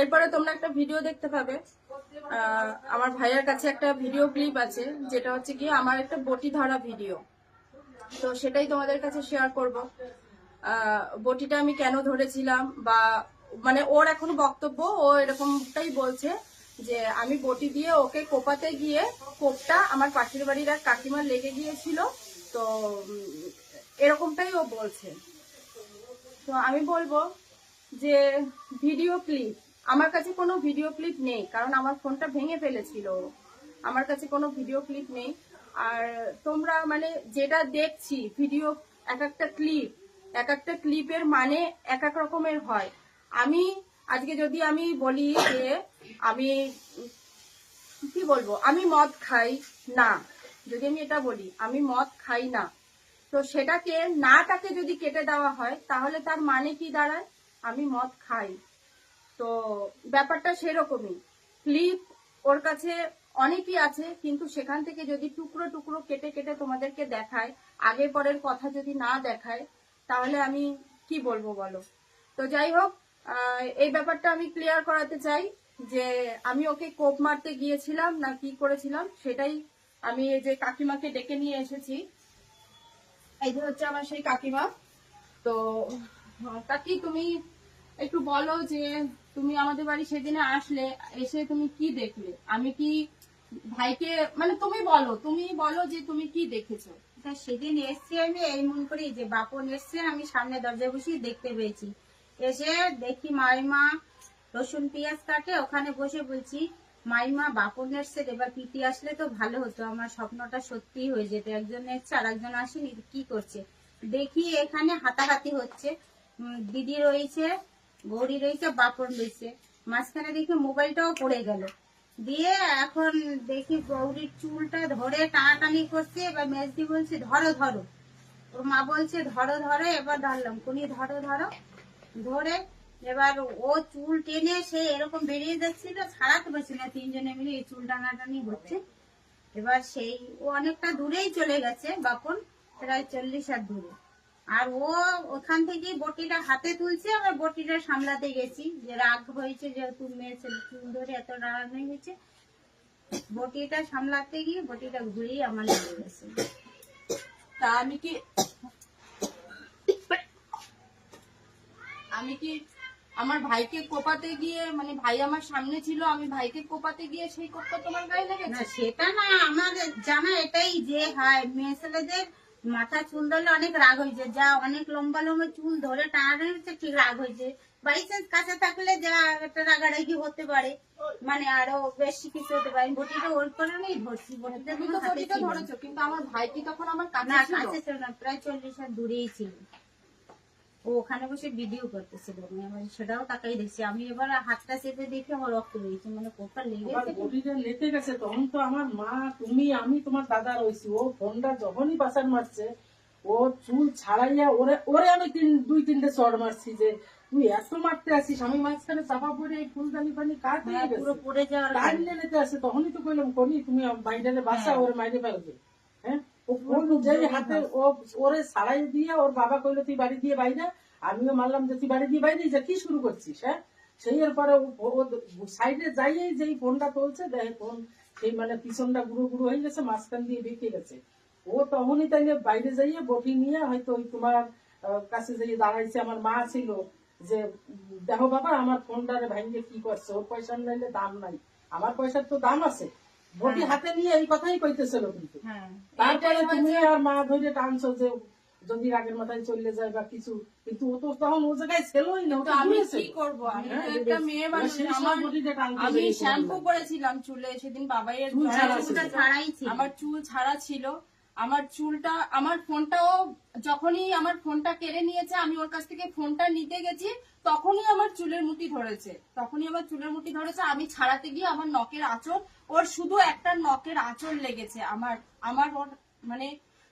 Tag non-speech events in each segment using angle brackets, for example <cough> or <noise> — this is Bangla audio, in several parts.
এরপরে তোমরা একটা ভিডিও দেখতে পাবে। আমার ভাইয়ের কাছে একটা ভিডিও ক্লিপ আছে, যেটা হচ্ছে কি আমার একটা বটি ধরা ভিডিও তো সেটাই তোমাদের কাছে শেয়ার করব। বটিটা আমি কেন ধরেছিলাম বা মানে ওর এখন বক্তব্য, ও এরকমটাই বলছে যে আমি বটি দিয়ে ওকে কোপাতে গিয়ে কোপটা আমার পাশের বাড়ির এক কাকিমার লেগে গিয়েছিল। তো এরকমটাই ও বলছে। তো আমি বলব যে ভিডিও ক্লিপ আমার কাছে কোনো ভিডিও ক্লিপ নেই, কারণ আমার ফোনটা ভেঙে ফেলেছিল। আমার কাছে কোনো ভিডিও ক্লিপ নেই। আর তোমরা মানে যেটা দেখছি ভিডিও এক একটা ক্লিপ এক একটা ক্লিপের মানে এক এক রকমের হয়। আমি আজকে যদি আমি বলি যে আমি, কি বলব? আমি মদ খাই না। যদি আমি এটা বলি, আমি মদ খাই না। তো সেটাকে, নাটাকে যদি কেটে দেওয়া হয়, তাহলে তার মানে কি দাঁড়ায়? আমি মদ খাই। তো ব্যাপারটা সেরকমই। ক্লিপ ওর কাছে অনেকই আছে, কিন্তু সেখান থেকে যদি টুকরো টুকরো কেটে কেটে তোমাদেরকে দেখায় আগে পরের কথা যদি না দেখায়, তাহলে আমি কি বলব বলো? তো যাই হোক এই ব্যাপারটা আমি ক্লিয়ার করাতে চাই যে আমি ওকে কোপ মারতে গিয়েছিলাম না কি করেছিলাম, সেটাই আমি এই যে কাকিমাকে ডেকে নিয়ে এসেছি। এই যে হচ্ছে আমার সেই কাকিমা। তো, কাকি, তুমি একটু বলো যে তুমি আমাদের বাড়ি সেদিনে আসলে, এসে তুমি কি দেখলে? আমি কি ভাইকে মানে তুমি বলো তুমি বলো যে তুমি কি দেখেছ? সেদিন এসছি আমি, এই মন করি যে বাপন এসছে, আমি সামনে দরজায় বসে দেখতে পেয়েছি। এসে দেখি মাইমা রসুন পেঁয়াজ কাটে, ওখানে বসে বলছি, মাইমা, বাপন এসছে, এবার পিটি আসলে তো ভালো হতো, আমার স্বপ্নটা সত্যি হয়ে যেত, একজন এসছে আর একজন আসেনি, কি করছে? দেখি এখানে হাতাহাতি হচ্ছে। দিদি রয়েছে গৌরী রয়েছে, বাপন রয়েছে। মাঝখানে দেখি মোবাইলটাও পড়ে গেল। দিয়ে এখন দেখি গৌরীর চুলটা ধরে টানাটানি করছে, এবার মেজদি বলছে, ধরো ধরো। ওর মা বলছে, ধরো ধরো। এবার ধরলাম। কোনি ধরো ধরো। ধরে এবার ও চুল টেনে সে এরকম বেরিয়ে যাচ্ছিল ছাড়াতে পারছি না। তিনজনে মিলে এই চুল টানাটানি হচ্ছে। এবার সেই, ও অনেকটা দূরেই চলে গেছে, বাপন, প্রায় চল্লিশ হাত দূরে। আর ও ওখান থেকে বটিটা হাতে তুলছে আবার বটিটা সামলাতে গেছি। যে রাগ হয়েছে যেহেতু মেয়ে ছেলে চুল ধরে এত রাগ হয়ে গেছে। বটিটা সামলাতে গিয়ে বটিটা ঘুরেই আমার লেগে গেছে। তা আমি কি আমি কি আমার ভাইকে কোপাতে গিয়ে মানে ভাই আমার সামনে ছিল আমি ভাইকে কোপাতে গিয়ে সেই কোপটা তোমার গায়ে না লেগেছে সেটা না আমার জানা এটাই যে হয় মেয়ে ছেলেদের মাথা চুল ধরলে অনেক রাগ হয়েছে যা অনেক লম্বা লম্বা চুল ধরে টানাটানি ঠিক রাগ হয়েছে বাই চান্স কাছে থাকলে যা একটা রাগারাগি হতে পারে। মানে আরও বেশি কিছু হতে পারে। বটিটা ওর কারণেই ধরছি বটিটা ধরেছো কিন্তু আমার ভাইটি তখন আমার কাছে ছিল। না প্রায় চল্লিশ হাত দূরেই ছিল। ও ওখানে বসে ভিডিও করতেছিল। সেটাও তাকাই দেখছি। আমি এবার হাতটা চেপে দেখি আমার রক্ত বেরিয়েছে। মানে আমার লেগেছে বডিটা লেটে গেছে তখন তো আমার মা তুমি আমি তোমার দাদা রয়েছি ও ফোনটা যখনই পাশার মারছে ও চুল ছাড়াইয়া ওরে ওরে আমি তিন দুই তিনটে চড় মারছি যে তুই এত মারতে আসিস আমি মাঝখানে চাপা পড়ে এই ফুলদানি পানি দিয়ে হ্যাঁ, গেছে? পড়ে যাওয়ার টাইম নিতে আসে তখনই তো কইলাম কোনি তুমি বাইরে বাসা ওর মাইরে ফেলবে। হ্যাঁ? হাতে ও ওরে ছাড়াই দিয়ে ওর বাবা কইলো তুই বাড়ি দিয়ে বাইরে আমিও মারলাম যে তুই বাড়ি দিয়ে বাইরে যা কি শুরু করছিস হ্যাঁ? সেই এর পরে সাইডে যাইয়েই যেই ফোনটা তুলছে দেখে ফোন সেই মানে পিছনটা গুঁড়ো গুঁড়ো হয়ে গেছে মাঝখান দিয়ে বেঁকে গেছে। ও তখনই তাইলে বাইরে যাইয়ে বটি নিয়ে হয়তো ওই তোমার কাছে যাইয়ে দাঁড়াইছে আমার মা ছিল যে দেখো বাবা আমার ফোনটারে ভাইঙ্গে কি করছে? ওর পয়সা নাইলে দাম নাই। আমার পয়সার তো দাম আছে। বটি হাতে নিয়ে এই কথাই কইতেছিল কিন্তু। হ্যাঁ। তারপরে তুমি আর মা ধরে টানছো যে যদি রাগের মাথায় চলে যায় বা কিছু কিন্তু ও তো তখন ও জায়গায় ছেলই না ওটা তো আমি কি করব? আমি তো হ্যাঁ, একটা মেয়ে মানুষ আমার আমি শ্যাম্পু করেছিলাম চুলে সেদিন বাবাই চুল। ছাড়াই ছিল। আমার চুল ছাড়া ছিল। আমার চুলটা আমার ফোনটাও যখনই আমার ফোনটা কেড়ে নিয়েছে আমি ওর কাছ থেকে ফোনটা নিতে গেছি তখনই আমার চুলের মুঠি ধরেছে। তখনই আমার চুলের মুঠি ধরেছে আমি ছাড়াতে গিয়ে আমার নখের আঁচড় ওর শুধু একটা নখের আঁচড় লেগেছে। আমার আমার ওর মানে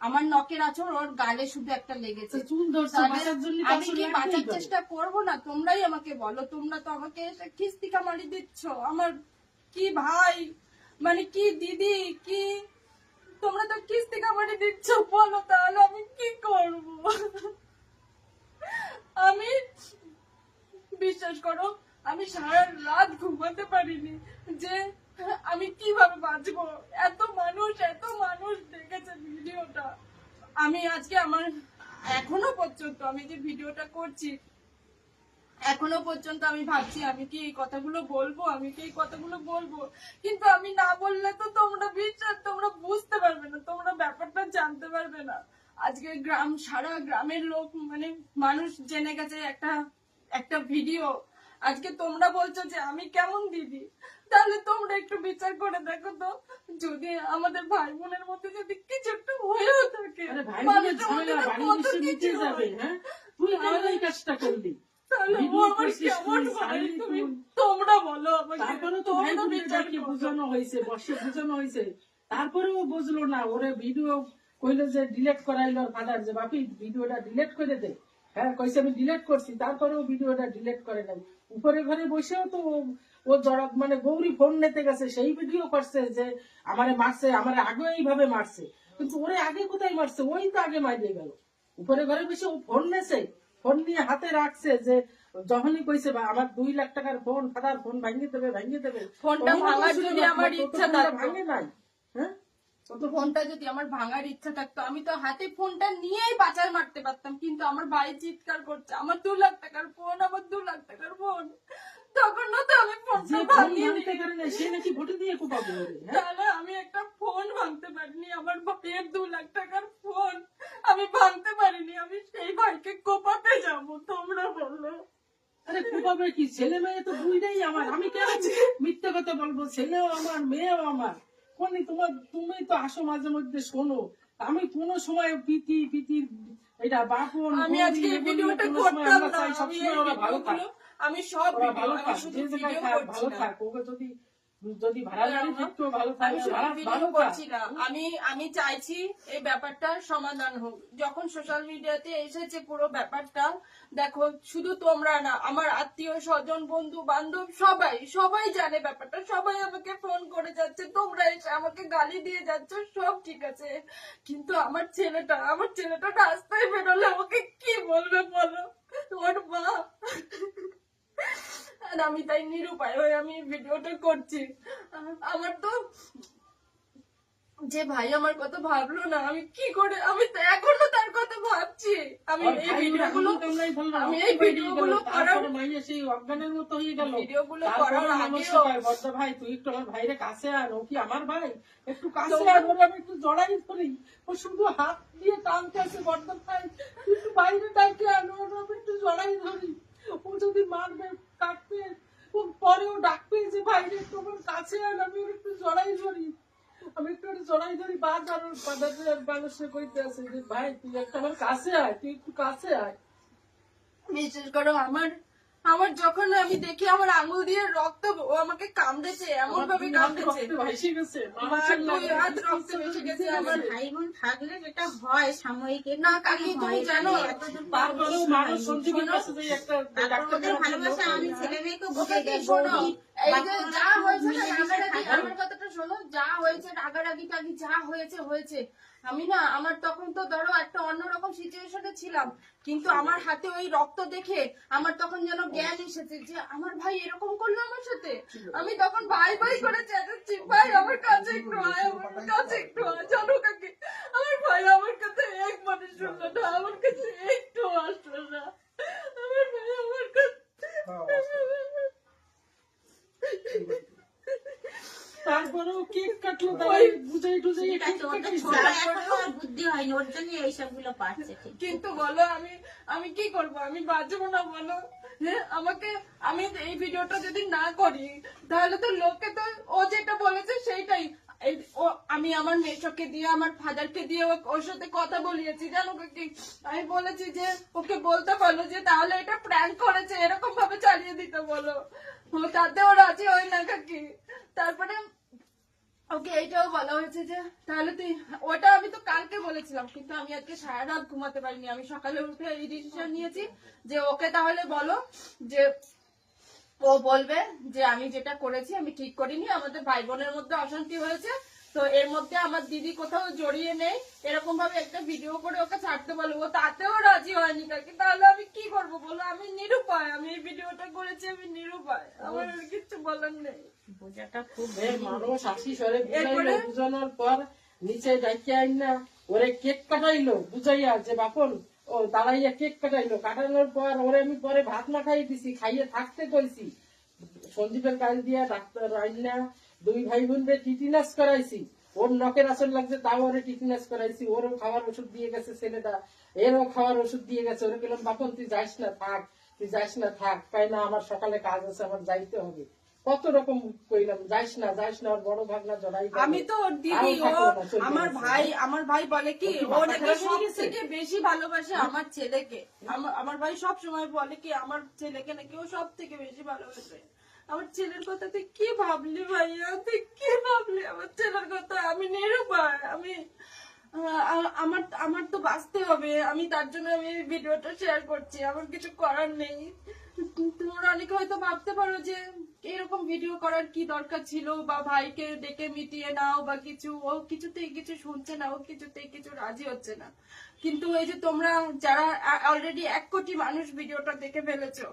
আমার নখের আঁচড় ওর গালে শুধু একটা লেগেছে। আমি কি বাঁচার চেষ্টা করব? না? তোমরাই আমাকে বলো তোমরা তো আমাকে খিস্তি কামারি দিচ্ছ। আমার কি ভাই? মানে কি দিদি? কি তোমরা তো কিস্তি কামারি দিচ্ছ, বলো তাহলে আমি কি করব? আমি, বিশ্বাস করো, আমি সারা রাত ঘুমাতে পারিনি যে আমি কীভাবে বাঁচবো। এত মানুষ এত মানুষ দেখেছে ভিডিওটা। আমি আজকে আমার, এখনও পর্যন্ত আমি যে ভিডিওটা করছি, এখনও পর্যন্ত আমি ভাবছি আমি কি এই কথাগুলো বলব, আমি কি এই কথাগুলো বলব। কিন্তু আমি না বললে তো তোমরা বিশ্বাস তোমরা বুঝতে পারবে না তোমরা ব্যাপারটা জানতে পারবে না। আজকে গ্রাম সারা গ্রামের লোক মানে মানুষ জেনে গেছে একটা একটা ভিডিও আজকে তোমরা বলছো যে আমি কেমন দিদি? তাহলে তোমরা একটু বিচার করে দেখো তো। যদি আমাদের ভাই বোনের মধ্যে যদি কিছু একটু হয়েও থাকে হয়। তুই কাজটা করলি। ও। তোমরা বলো তারপরে তো ভাই বোনের বিচার ডাকে করো। বোঝানো হয়েছে বসে বোঝানো বুঝলো না ওরে ভিডিও কইলো যে ডিলেট করাইলো ফাদার যে বাপি ভিডিওটা ডিলেট করে দে। হ্যাঁ কইছে আমি ডিলেট করছি তারপরেও ভিডিওটা ডিলেট করে নাই। উপরে ঘরে বসেও তো ও- জড়ক মানে গৌরী ফোন নিতে গেছে সেই ভিডিও করছে যে আমারে মারছে আমারে আগে এইভাবে মারছে। কিন্তু ওরে আগে কোথায় মারছে? ওই তো আগে মারিয়ে গেল। উপরে ঘরে বসে ও ফোন নেছে ফোন নিয়ে হাতে রাখছে যে যখনই কইছে বা আমার দুই লাখ টাকার ফোন ফাদার ফোন ভাঙিয়ে দেবে ভাঙিয়ে দেবে। ফোনটা ভাঙার যদি আমার ইচ্ছা ভাঙে নাই। ফোনটা যদি আমার ভাঙার ইচ্ছা থাকতো আমি তো হাতে ফোনটা নিয়েই বাঁচার মারতে পারতাম। কিন্তু আমার ভাই চিৎকার করছে আমার দু লাখ টাকার ফোন আমার দু লাখ টাকার ফোন। তখন তো আমি ফোনটা ভাঙিয়ে সে নাকি দিয়ে কোপাবে হ্যাঁ? তাহলে আমি একটা ফোন ভাঙতে পারিনি আমার ভাইয়ের দু লাখ টাকার ফোন। আমি ভাঙতে পারিনি আমি সেই ভাইকে কোপাতে যাব তোমরা বলল আরে কোপাবে কি? ছেলে মেয়ে তো আমার আমি কেন মিথ্যে কথা বলব? ছেলেও আমার মেয়েও আমার। কোনি তোমার তুমি তো আসো মাঝে মধ্যে শোনো। আমি কোন সময় প্রীতি প্রীতির এটা বাপন আমি আজকে ভিডিওটা করতাম না। আমি সবসময় ভালো থাক। আমি সব ভালো থাক। ওকে যদি যদি ভাড়া গাড়ি থাকতো ভালো আমি আমি চাইছি এই ব্যাপারটার সমাধান হোক। যখন সোশ্যাল মিডিয়াতে এসেছে পুরো ব্যাপারটা দেখো শুধু তোমরা না আমার আত্মীয় স্বজন বন্ধু বান্ধব সবাই সবাই জানে ব্যাপারটা। সবাই আমাকে ফোন করে যাচ্ছে তোমরা এসে আমাকে গালি দিয়ে যাচ্ছ সব ঠিক আছে। কিন্তু আমার ছেলেটা আমার ছেলেটা রাস্তায় বেরোলে আমাকে কি বলবে বলো? ওর মা। আর আমি তাই নিরুপায় হয়ে আমি ভিডিওটা করছি। আমার তো যে ভাই আমার কথা ভাবলো না আমি কি করে আমি এখনও তার কথা ভাবছি। আমি এই ভিডিওগুলো আমরাই বললাম, আমি এই বেরিয়ে ভিডিওগুলো করার মাইয়া সেই অজ্ঞানের মতো হয়ে গেল। ভিডিওগুলো তারপরে করার আগেও বড়দা ভাই তুই একটু আমার ভাইরে কাছে আন ও কি আমার ভাই? একটু কাছে আন ওরে আমি একটু জড়াই ধরি। ও শুধু হাত দিয়ে টানতে আছে বড়দা ভাই। একটু বাইরে ডাইকে আন ওর আমি একটু জড়াই ধরি। ও যদি মারবে ও পরেও যে পেয়েছে বাইরে আমার কাছে আর আমি ওর একটু জড়াই ধরি। আমি একটু জড়াই ধরি বা ওর বাজারে মানুষে কইতে আছে। যে, ভাই, তুই একটা আমার কাছে আয়, তুই একটু কাছে আয়। বিশেষ করে আমার আমার যখন আমি দেখি আমার আঙুল দিয়ে রক্ত ও আমাকে কামড়েছে এমন ভাবে কামড়েছে। ভাইসে গেছে আমার দুই হাত রক্ত ভেসে গেছে আমার ভাই বোন থাকলে যেটা হয় সাময়িক না, কাকি, তুমি জানো, এতদূর তারপরেও মানুষ সঞ্জীবের কাছে যে একটা তারপর ডাক্তার ওদের ভালোবাসা আমি ছেলে মেয়েকে বুঝে শোনো এই যে যা হয়েছে না। আমার কথাটা শোনো যা হয়েছে রাগারাগি টাগি যা হয়েছে হয়েছে। আমি না আমার তখন তো ধরো একটা অন্যরকম সিচুয়েশনে ছিলাম কিন্তু আমার হাতে ওই রক্ত দেখে আমার তখন যেন জ্ঞান এসেছে যে আমার ভাই এরকম করল আমার সাথে। আমি তখন ভাই ভাই করে চেঁচাচ্ছি ভাই আমার কাছে একটু আয় আমার কাছে একটু আয় জানো কাকি আমার ভাই আমার কাছে এক মানে শুনলো না আমার কাছে একটু আসলো না আমার ভাই আমার কাছে <laughs> তারপরেও কেক কাটলো তাই বুঝাই টুজাই বুদ্ধি হয়নি ওর জন্য এইসবগুলো পারছে কিন্তু বলো আমি আমি কি করব? আমি বাঁচবো না বলো? হ্যাঁ আমাকে আমি এই ভিডিওটা যদি না করি তাহলে তো লোকে তো ও যেটা বলেছে সেইটাই। ও, আমি আমার মেশোকে দিয়ে, আমার ফাদারকে দিয়ে ওর সাথে কথা বলিয়েছি। জানো আমি বলেছি যে, ওকে বলতে বলো যে, তাহলে এটা প্র্যাঙ্ক করেছে এরকম ভাবে চালিয়ে দিতে বলো। তাতে ও রাজি হয় না কাকি। তারপরে ওকে এইটাও বলা হয়েছে যে, তাহলে তুই, ওটা আমি তো কালকে বলেছিলাম, কিন্তু আমি আজকে সারা রাত ঘুমাতে পারিনি। আমি সকালে উঠে এই ডিসিশন নিয়েছি যে, ওকে তাহলে বলো যে ও বলবে যে আমি যেটা করেছি আমি ঠিক করিনি আমাদের ভাই বোনের মধ্যে অশান্তি হয়েছে তো এর মধ্যে আমার দিদি কোথাও জড়িয়ে নেই। এরকম ভাবে একটা ভিডিও করে ওকে ছাড়তে বলব। তাতেও রাজি হয়নি কাকি। তাহলে আমি কি করব বলো? আমি নিরুপায়। আমি এই ভিডিওটা করেছি আমি নিরুপায়। আমার কিচ্ছু বলার নেই। বোঝাটা খুব মানুষ আসি সরে বুঝানোর পর নিচে ডাইকে আইন না ওরে কেক কাটাইলো বুঝাইয়া যে বাপন ও দাঁড়াইয়া কেক কাটাইলো। কাটানোর পর ওরে আমি পরে ভাত না খাইয়ে দিছি, খাইয়ে থাকতে কইছি। সঞ্জীবের কাজ দিয়া ডাক্তার আইনা দুই ভাই বোনরে টিটিনাস করাইছি। ওর নখের আসল লাগছে, তাও ওরে টিটিনাস করাইছি। ওরও খাওয়ার ওষুধ দিয়ে গেছে ছেলেটা এরও খাওয়ার ওষুধ দিয়ে গেছে। ওরে গেলাম বাপন, তুই যাইস না, থাক, তুই যাইস না, থাক। তাই না, আমার সকালে কাজ আছে, আমার যাইতে হবে। কত রকম কইলাম যাইস না যাইস না ওর বড় ভাগনা জড়াই আমি তো ওর দিদি ও আমার ভাই আমার ভাই বলে কি ও নাকি সব থেকে বেশি ভালোবাসে আমার ছেলেকে। আমার ভাই সব সময় বলে কি আমার ছেলেকে নাকি ও সব থেকে বেশি ভালোবাসে। আমার ছেলের কথা তুই কি ভাবলি ভাইয়া? তুই কি ভাবলি? আমার ছেলের কথা আমি নিরুপায় আমি আমার আমার তো বাঁচতে হবে। আমি তার জন্য আমি ভিডিওটা শেয়ার করছি আমার কিছু করার নেই। তোমরা অনেকে হয়তো ভাবতে পারো যে এরকম ভিডিও করার কি দরকার ছিল বা ভাইকে ডেকে মিটিয়ে নাও বা কিছু, ও কিছু শুনছে না, ও কিছু রাজি হচ্ছে না। কিন্তু এই যে তোমরা যারা অলরেডি এক কোটি মানুষ ভিডিওটা দেখে ফেলেছো,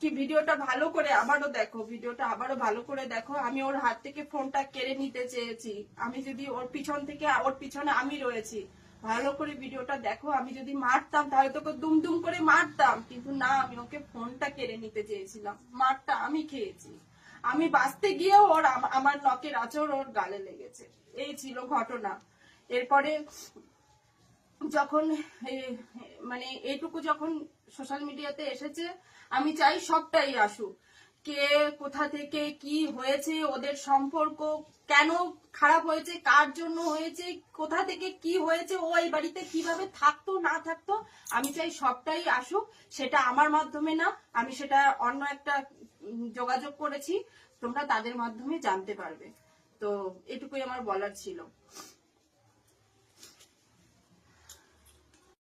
কি ভিডিওটা ভালো করে আবারও দেখো ভিডিওটা আবারও ভালো করে দেখো। আমি ওর হাত থেকে ফোনটা কেড়ে নিতে চেয়েছি। আমি যদি ওর পিছন থেকে, ওর পিছনে আমি রয়েছি ভালো করে ভিডিওটা দেখো, আমি যদি মারতাম তাহলে তোকে দুম দুম করে মারতাম। কিন্তু না, আমি ওকে ফোনটা কেড়ে নিতে চেয়েছিলাম। মারটা আমি খেয়েছি। আমি বাঁচতে গিয়েও ওর আমার নখের আচর ওর গালে লেগেছে। এই ছিল ঘটনা। এরপরে যখন মানে এইটুকু যখন সোশ্যাল মিডিয়াতে এসেছে, আমি চাই সবটাই আসুক। কে, কোথা থেকে কি হয়েছে, ওদের সম্পর্ক কেন খারাপ হয়েছে, কার জন্য হয়েছে, কোথা থেকে কি হয়েছে, ও এই বাড়িতে কীভাবে থাকতো, না থাকতো, আমি চাই সবটাই আসুক, সেটা আমার মাধ্যমে না, আমি সেটা অন্য একটা যোগাযোগ করেছি, তোমরা তাদের মাধ্যমে জানতে পারবে। তো এটুকুই আমার বলার ছিল।